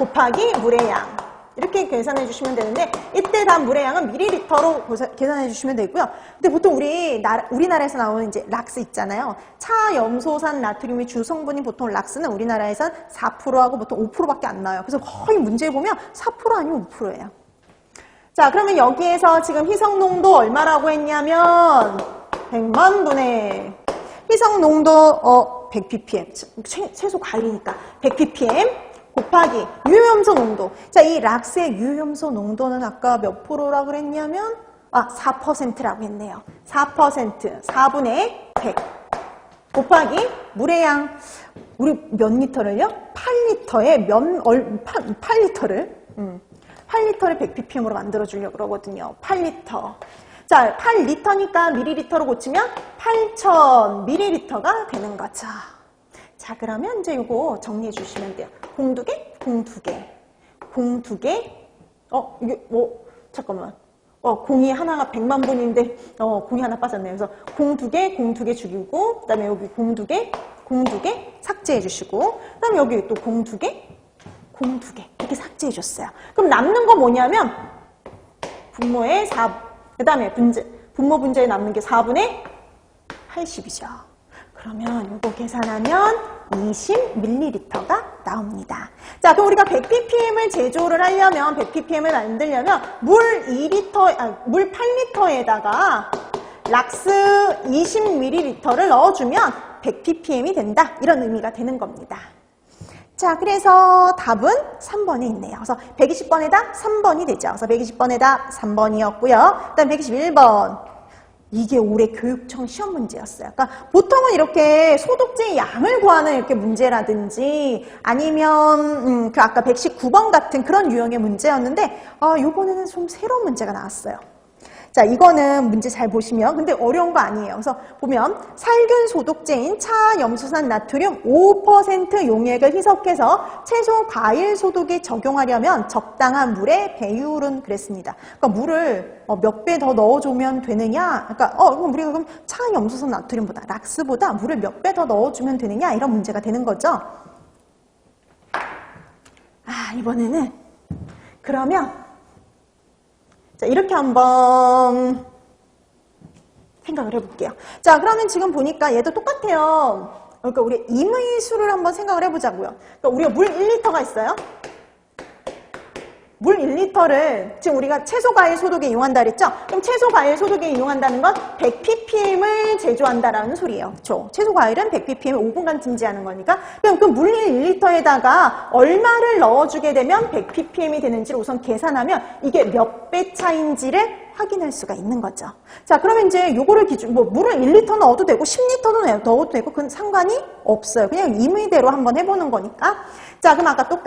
곱하기 물의 양. 이렇게 계산해 주시면 되는데 이때 다 물의 양은 밀리리터로 고사- 계산해 주시면 되고요. 근데 보통 우리 나, 우리나라에서 나오는 이제 락스 있잖아요. 차염소산 나트륨의 주 성분이 보통 락스는 우리나라에선 4%하고 보통 5%밖에 안 나와요. 그래서 거의 문제 보면 4% 아니면 5%예요. 자, 그러면 여기에서 지금 희석 농도 얼마라고 했냐면 100만 분의 희석 농도 어 100ppm 최, 최소 과일이니까 100ppm 곱하기 유효염소 농도. 자, 이 락스의 유효염소 농도는 아까 몇 프로라 그랬냐면 아, 4%라고 했네요. 4% 4분의 100 곱하기 물의 양 우리 몇 리터를요? 8리터에 몇 얼, 8, 8리터를 음, 8리터를 100ppm으로 만들어 주려고 그러거든요. 8리터. 자, 8리터니까 미리리터로 고치면 8000ml가 되는 거죠. 자, 그러면 이제 이거 정리해 주시면 돼요. 공 두 개, 공 두 개, 공 두 개. 어, 이게 뭐 잠깐만. 어, 공이 하나가 100만 분인데 어, 공이 하나 빠졌네요. 그래서 공 두 개, 공 두 개 죽이고 그다음에 여기 공 두 개, 공 두 개 삭제해 주시고 그다음에 여기 또 공 두 개, 공 두 개 이렇게 삭제해 줬어요. 그럼 남는 거 뭐냐면 분모의 4, 그 다음에 분제, 분모 분자에 남는 게 4분의 80이죠. 그러면 이거 계산하면 20ml가 나옵니다. 자, 그럼 우리가 100ppm을 제조를 하려면, 100ppm을 만들려면 물 2리터, 아, 물 8리터에다가 락스 20ml를 넣어주면 100ppm이 된다. 이런 의미가 되는 겁니다. 자, 그래서 답은 3번에 있네요. 그래서 120번에다 3번이 되죠. 그래서 120번에다 3번이었고요. 그다음 121번. 이게 올해 교육청 시험 문제였어요. 그러니까 보통은 이렇게 소독제 양을 구하는 이렇게 문제라든지 아니면 음, 그 아까 119번 같은 그런 유형의 문제였는데 아, 요번에는 좀 새로운 문제가 나왔어요. 자, 이거는 문제 잘 보시면 근데 어려운 거 아니에요. 그래서 보면 살균 소독제인 차염수산 나트륨 5% 용액을 희석해서 채소 과일 소독에 적용하려면 적당한 물의 배율은 그랬습니다. 그러니까 물을 몇 배 더 넣어주면 되느냐? 그러니까 어 그럼 우리가 그럼 차염수산 나트륨보다 락스보다 물을 몇 배 더 넣어주면 되느냐 이런 문제가 되는 거죠. 아 이번에는 그러면 자, 이렇게 한번 생각을 해볼게요. 자, 그러면 지금 보니까 얘도 똑같아요. 그러니까 우리 임의 수를 한번 생각을 해보자고요. 그러니까 우리가 물 1리터가 있어요. 물 1리터를 지금 우리가 채소 과일 소독에 이용한다 그랬죠? 그럼 채소 과일 소독에 이용한다는 건 100ppm을 제조한다라는 소리예요. 그렇죠? 채소 과일은 100ppm을 5분간 진지하는 거니까 그럼 그 물 1리터에다가 얼마를 넣어주게 되면 100ppm이 되는지를 우선 계산하면 이게 몇 배 차인지를 확인할 수가 있는 거죠. 자, 그러면 이제 요거를 기준 뭐 물을 1리터 넣어도 되고 10리터도 넣어도 되고 그건 상관이 없어요. 그냥 임의대로 한번 해보는 거니까. 자, 그럼 아까 똑같이